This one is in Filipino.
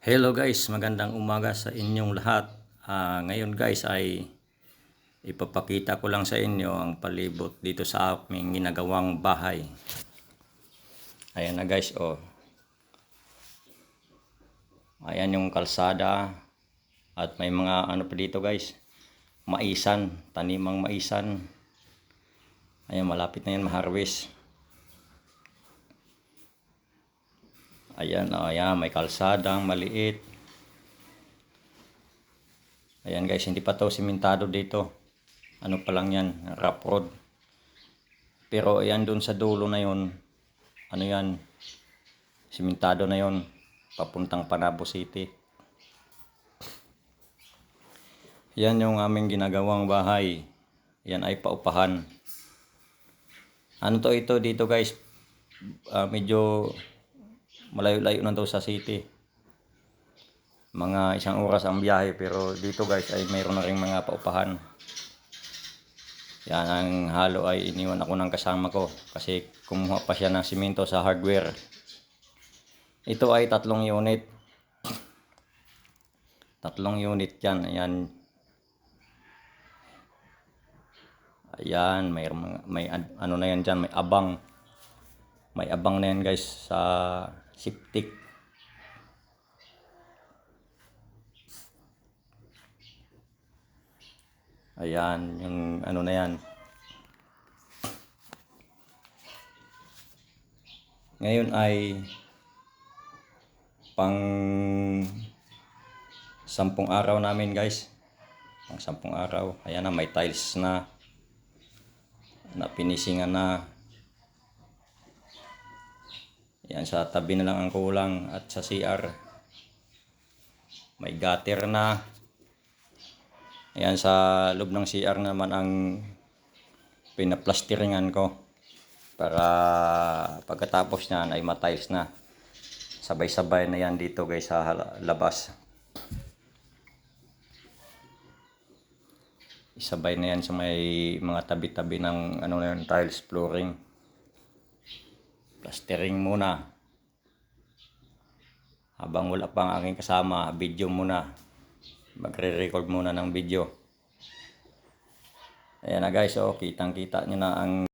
Hello guys, magandang umaga sa inyong lahat. Ah, ngayon guys ay ipapakita ko lang sa inyo ang palibot dito sa aming ginagawang bahay. Ayan na guys, oh. Ayan yung kalsada at may mga ano pa dito guys. Maisan, tanimang maisan. Ayan, malapit na yan ma-harvest. Ayan, oh, ayan, may kalsadang maliit. Ayan guys, hindi pa to simentado dito. Ano pa lang yan, rough road. Pero ayan dun sa dulo na yon ano yan, simentado na yon papuntang Panabo City. Yan yung aming ginagawang bahay. Yan ay paupahan. Ano to ito dito guys? Ah, medyo malayo-layo na daw sa city. Mga isang oras ang biyahe pero dito guys ay mayroon na rin mga paupahan. Yan ang halo ay iniwan ako ng kasama ko kasi kumuha pa siya ng simento sa hardware. Ito ay tatlong unit. Tatlong unit yan. Ayan. Ayan, may, may ano na yan dyan, may abang. May abang na yan guys sa siptik. Ayan, yung ano na yan. Ngayon ay pang sampung araw namin guys. Pang sampung araw. Ayan na, may tiles na. Na pinisingan na. Yan sa tabi na lang ang kulang at sa CR may gutter na. Ayan sa loob ng CR naman ang pinaplasteringan ko para pagkatapos niyan ay matiles na. Sabay-sabay na yan dito guys sa labas. Isabay na yan sa may mga tabi-tabi ng ano na yun, tiles flooring plastering muna. Habang wala pa ang aking kasama, video muna. Magre-record muna ng video. Ayan na guys, oh, kitang kita nyo na ang